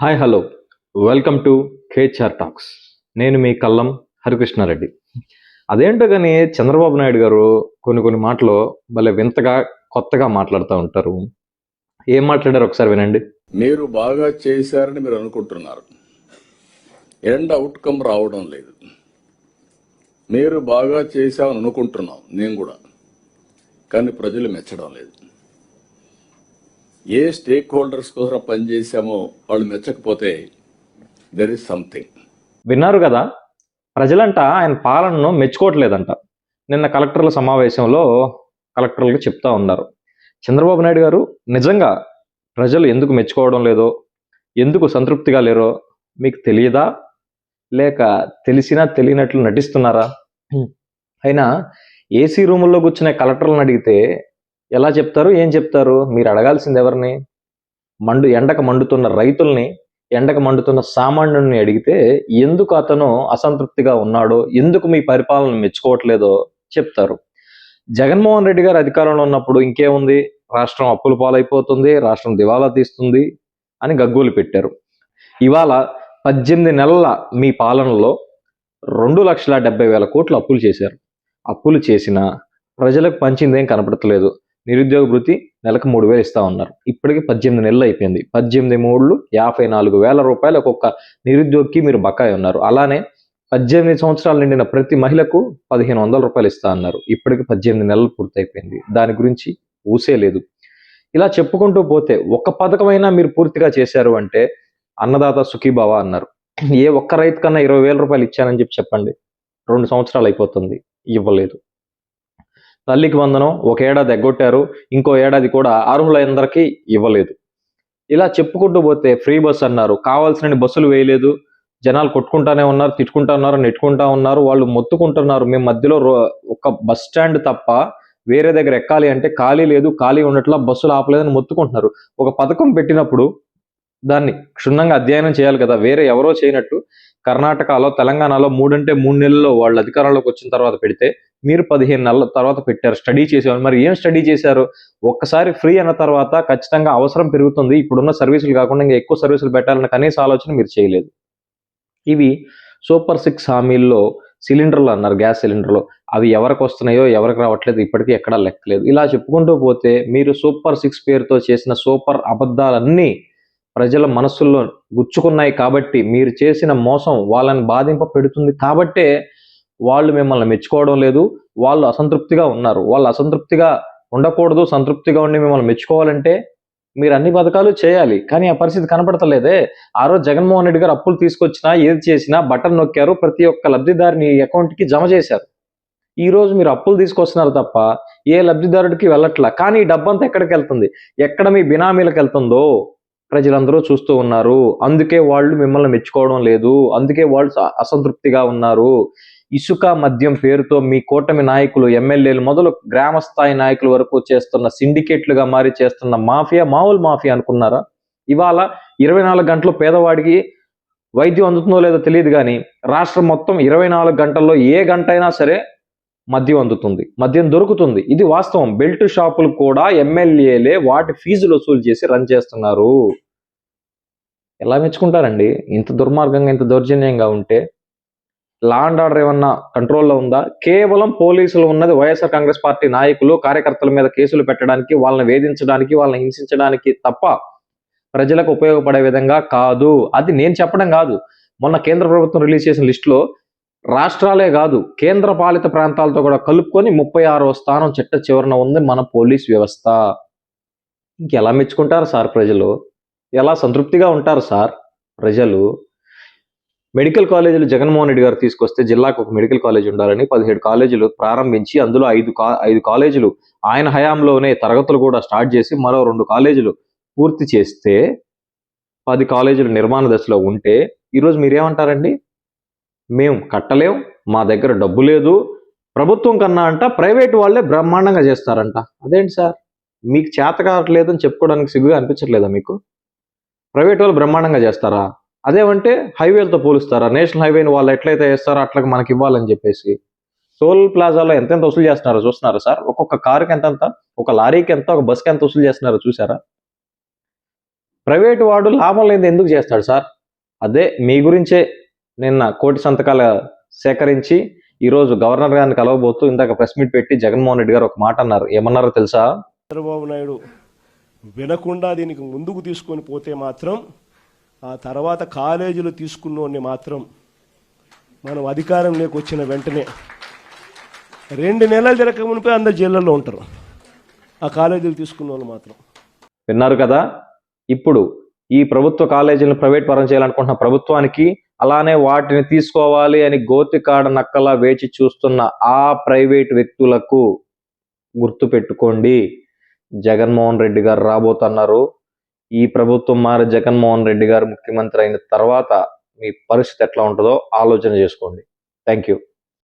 Hi hello. Welcome to KCR talks నేను మీ కల్లం హరికృష్ణారెడ్డి. అదేంటో కానీ చంద్రబాబు నాయుడు గారు కొన్ని కొన్ని మాటలు భలే వింతగా కొత్తగా మాట్లాడుతూ ఉంటారు. ఏం మాట్లాడారు ఒకసారి వినండి. మీరు బాగా చేశారని మీరు అనుకుంటున్నారు. ఎండ్ అవుట్కమ్ రావడం లేదు. మీరు బాగా చేశామని అనుకుంటున్నాం నేను కూడా. కానీ ప్రజలు మెచ్చడం లేదు. ఏ స్టేక్ హోల్డర్స్ కోసం పనిచేశామో వాళ్ళు మెచ్చకపోతే దెర్ ఇస్ సంథింగ్ విన్నారు కదా? ప్రజలంట ఆయన పాలనను మెచ్చుకోవట్లేదంట. నిన్న కలెక్టర్ల సమావేశంలో కలెక్టర్లకు చెప్తా ఉన్నారు. చంద్రబాబు నాయుడు గారు నిజంగా ప్రజలు ఎందుకు మెచ్చుకోవడం లేదో ఎందుకు సంతృప్తిగా లేరో మీకు తెలియదా? లేక తెలిసినా తెలియనట్లు నటిస్తున్నారా? అయినా ఏసీ రూముల్లో కూర్చునే కలెక్టర్లను అడిగితే ఎలా చెప్తారు? ఏం చెప్తారు? మీరు అడగాల్సింది ఎవరిని? మండు ఎండకు మండుతున్న రైతుల్ని ఎండకు మండుతున్న సామాన్యుడిని అడిగితే ఎందుకు అతను అసంతృప్తిగా ఉన్నాడో ఎందుకు మీ పరిపాలన మెచ్చుకోవట్లేదో చెప్తారు. జగన్మోహన్ రెడ్డి గారు అధికారంలో ఉన్నప్పుడు ఇంకేముంది? రాష్ట్రం అప్పుల పాలైపోతుంది రాష్ట్రం దివాలా తీస్తుంది అని గగ్గోలు పెట్టారు. ఇవాళ పద్దెనిమిది నెలల మీ పాలనలో రెండు లక్షల డెబ్బై వేల కోట్లు అప్పులు చేశారు. అప్పులు చేసిన ప్రజలకు పంచిందేం కనపడతలేదు నిరుద్యోగ భృతి నెలకు మూడు వేలు ఇస్తా ఉన్నారు. ఇప్పటికి పద్దెనిమిది నెలలు అయిపోయింది. పద్దెనిమిది మూడులు యాభై నాలుగు వేల రూపాయలు ఒక్కొక్క నిరుద్యోగికి మీరు బకాయి ఉన్నారు. అలానే పద్దెనిమిది సంవత్సరాలు నిండిన ప్రతి మహిళకు పదిహేను వందల రూపాయలు ఇస్తా అన్నారు. ఇప్పటికి పద్దెనిమిది నెలలు పూర్తయిపోయింది. దాని గురించి ఊసే లేదు. ఇలా చెప్పుకుంటూ పోతే ఒక్క పథకమైనా మీరు పూర్తిగా చేశారు అంటే అన్నదాత సుఖీభావ అన్నారు. ఏ ఒక్క రైతు కన్నా ఇరవై వేల రూపాయలు ఇచ్చానని చెప్పి చెప్పండి. రెండు సంవత్సరాలు అయిపోతుంది. ఇవ్వలేదు. తల్లికి వందనం ఒక ఏడాది ఎగ్గొట్టారు ఇంకో ఏడాది కూడా అర్హులందరికీ ఇవ్వలేదు. ఇలా చెప్పుకుంటూ పోతే ఫ్రీ బస్ అన్నారు కావాల్సిన బస్సులు వేయలేదు జనాలు కొట్టుకుంటానే ఉన్నారు తిట్టుకుంటా ఉన్నారు నెట్టుకుంటా ఉన్నారు వాళ్ళు మొత్తుకుంటున్నారు. మేము మధ్యలో ఒక బస్ స్టాండ్ తప్ప వేరే దగ్గర ఎక్కాలి అంటే ఖాళీ లేదు ఖాళీ ఉండట్లా బస్సులు ఆపలేదని మొత్తుకుంటున్నారు. ఒక పథకం పెట్టినప్పుడు దాన్ని క్షుణ్ణంగా అధ్యయనం చేయాలి కదా వేరే ఎవరో చేయనట్టు కర్ణాటకలో తెలంగాణలో మూడంటే మూడు నెలల్లో వాళ్ళు అధికారంలోకి వచ్చిన తర్వాత పెడితే మీరు పదిహేను నెలల తర్వాత పెట్టారు స్టడీ చేసేవారు మరి ఏం స్టడీ చేశారు? ఒక్కసారి ఫ్రీ అన్న తర్వాత ఖచ్చితంగా అవసరం పెరుగుతుంది. ఇప్పుడున్న సర్వీసులు కాకుండా ఇంకా ఎక్కువ సర్వీసులు పెట్టాలన్న కనీస ఆలోచన మీరు చేయలేదు. ఇవి సూపర్ సిక్స్ హామీల్లో సిలిండర్లు అన్నారు గ్యాస్ సిలిండర్లు. అవి ఎవరికి వస్తున్నాయో ఎవరికి రావట్లేదు ఇప్పటికీ ఎక్కడా లెక్కలేదు. ఇలా చెప్పుకుంటూ పోతే మీరు సూపర్ సిక్స్ పేరుతో చేసిన సూపర్ అబద్ధాలన్నీ ప్రజల మనస్సుల్లో గుచ్చుకున్నాయి కాబట్టి మీరు చేసిన మోసం వాళ్ళని బాధింప పెడుతుంది కాబట్టే వాళ్ళు మిమ్మల్ని మెచ్చుకోవడం లేదు. వాళ్ళు అసంతృప్తిగా ఉన్నారు. వాళ్ళు అసంతృప్తిగా ఉండకూడదు సంతృప్తిగా ఉండి మిమ్మల్ని మెచ్చుకోవాలంటే మీరు అన్ని పథకాలు చేయాలి. కానీ ఆ పరిస్థితి కనపడతలేదే. ఆ రోజు జగన్మోహన్ రెడ్డి గారు అప్పులు తీసుకొచ్చినా ఏది చేసినా బటన్ నొక్కారు ప్రతి ఒక్క లబ్ధిదారుని అకౌంట్కి జమ చేశారు. ఈ రోజు మీరు అప్పులు తీసుకొస్తున్నారు తప్ప ఏ లబ్ధిదారుడికి వెళ్ళట్లా. కానీ ఈ డబ్బంతా ఎక్కడికి వెళ్తుంది? ఎక్కడ మీ బినామీలకు వెళ్తుందో? ప్రజలందరూ చూస్తూ ఉన్నారు. అందుకే వాళ్ళు మిమ్మల్ని మెచ్చుకోవడం లేదు. అందుకే వాళ్ళు అసంతృప్తిగా ఉన్నారు. ఇసుక మద్యం పేరుతో మీ కూటమి నాయకులు ఎమ్మెల్యేలు మొదలు గ్రామ స్థాయి నాయకుల వరకు చేస్తున్న సిండికేట్లుగా మారి చేస్తున్న మాఫియా మామూలు మాఫియా అనుకున్నారా? ఇవాళ ఇరవై నాలుగు గంటలు పేదవాడికి వైద్యం అందుతుందో లేదో తెలియదు కానీ రాష్ట్రం మొత్తం ఇరవై నాలుగు గంటల్లో ఏ గంట అయినా సరే మద్యం అందుతుంది. మద్యం దొరుకుతుంది. ఇది వాస్తవం. బెల్ట్ షాపులు కూడా ఎమ్మెల్యేలే వాటి ఫీజులు వసూలు చేసి రన్ చేస్తున్నారు. ఎలా మెచ్చుకుంటారండి? ఇంత దుర్మార్గంగా ఇంత దౌర్జన్యంగా ఉంటే లా అండ్ ఆర్డర్ ఏమన్నా కంట్రోల్లో ఉందా? కేవలం పోలీసులు ఉన్నది వైఎస్ఆర్ కాంగ్రెస్ పార్టీ నాయకులు కార్యకర్తల మీద కేసులు పెట్టడానికి వాళ్ళని వేధించడానికి వాళ్ళని హింసించడానికి తప్ప ప్రజలకు ఉపయోగపడే విధంగా కాదు. అది నేను చెప్పడం కాదు. మొన్న కేంద్ర ప్రభుత్వం రిలీజ్ చేసిన లిస్టులో రాష్ట్రాలే కాదు కేంద్ర పాలిత ప్రాంతాలతో కూడా కలుపుకొని ముప్పై ఆరో స్థానం చిట్ట చివరన ఉంది మన పోలీస్ వ్యవస్థ. ఇంకెలా మెచ్చుకుంటారు సార్ ప్రజలు? ఎలా సంతృప్తిగా ఉంటారు సార్ ప్రజలు? మెడికల్ కాలేజీలు జగన్మోహన్ రెడ్డి గారు తీసుకొస్తే జిల్లాకు ఒక మెడికల్ కాలేజ్ ఉండాలని పదిహేడు కాలేజీలు ప్రారంభించి అందులో ఐదు కా ఐదు కాలేజీలు ఆయన హయాంలోనే తరగతులు కూడా స్టార్ట్ చేసి మరో రెండు కాలేజీలు పూర్తి చేస్తే పది కాలేజీలు నిర్మాణ దశలో ఉంటే ఈరోజు మీరేమంటారండి? మేము కట్టలేం మా దగ్గర డబ్బు లేదు. ప్రభుత్వం కన్నా అంట ప్రైవేట్ వాళ్ళే బ్రహ్మాండంగా చేస్తారంట. అదేంటి సార్? మీకు చేత కావట్లేదు అని చెప్పుకోవడానికి సిగ్గుగా అనిపించట్లేదా మీకు? ప్రైవేట్ వాళ్ళు బ్రహ్మాండంగా చేస్తారా? అదేమంటే హైవేలతో పోలుస్తారా? నేషనల్ హైవేని వాళ్ళు ఎట్లయితే వేస్తారో అట్లా మనకి ఇవ్వాలని చెప్పేసి. టోల్ ప్లాజాలో ఎంతెంత వసూలు చేస్తున్నారో చూస్తున్నారా సార్? ఒక్కొక్క కారుకి ఎంతెంత ఒక లారీకి ఎంత ఒక బస్కి ఎంత వసూలు చేస్తున్నారో చూసారా ప్రైవేట్ వాడు లాభం లేదు ఎందుకు చేస్తాడు సార్? అదే మీ గురించే నిన్న కోటి సంతకాల సేకరించి ఈరోజు గవర్నర్ గారిని కలవబోతూ ఇందాక ప్రెస్ మీట్ పెట్టి జగన్మోహన్ రెడ్డి గారు ఒక మాట అన్నారు. ఏమన్నారో తెలుసా? చంద్రబాబు నాయుడు వినకుండా దీనికి ముందుకు తీసుకొని పోతే మాత్రం ఆ తర్వాత కాలేజీలు తీసుకున్నోడిని మాత్రం మనం అధికారంలోకి వచ్చిన వెంటనే రెండు నెలలు తిరగక మునిపే అందరు జైళ్ళల్లో ఉంటారు. ఆ కాలేజీలు తీసుకున్న వాళ్ళు మాత్రం. విన్నారు కదా? ఇప్పుడు ఈ ప్రభుత్వ కాలేజీలను ప్రైవేట్ పరం చేయాలనుకుంటున్న ప్రభుత్వానికి అలానే వాటిని తీసుకోవాలి అని గోతికాడ నక్కలా వేచి చూస్తున్న ఆ ప్రైవేట్ వ్యక్తులకు గుర్తు పెట్టుకోండి జగన్మోహన్ రెడ్డి గారు రాబోతున్నారు. ఈ ప్రభుత్వం మారి జగన్మోహన్ రెడ్డి గారు ముఖ్యమంత్రి అయిన తర్వాత మీ పరిస్థితి ఎట్లా ఉంటుందో ఆలోచన చేసుకోండి. Thank you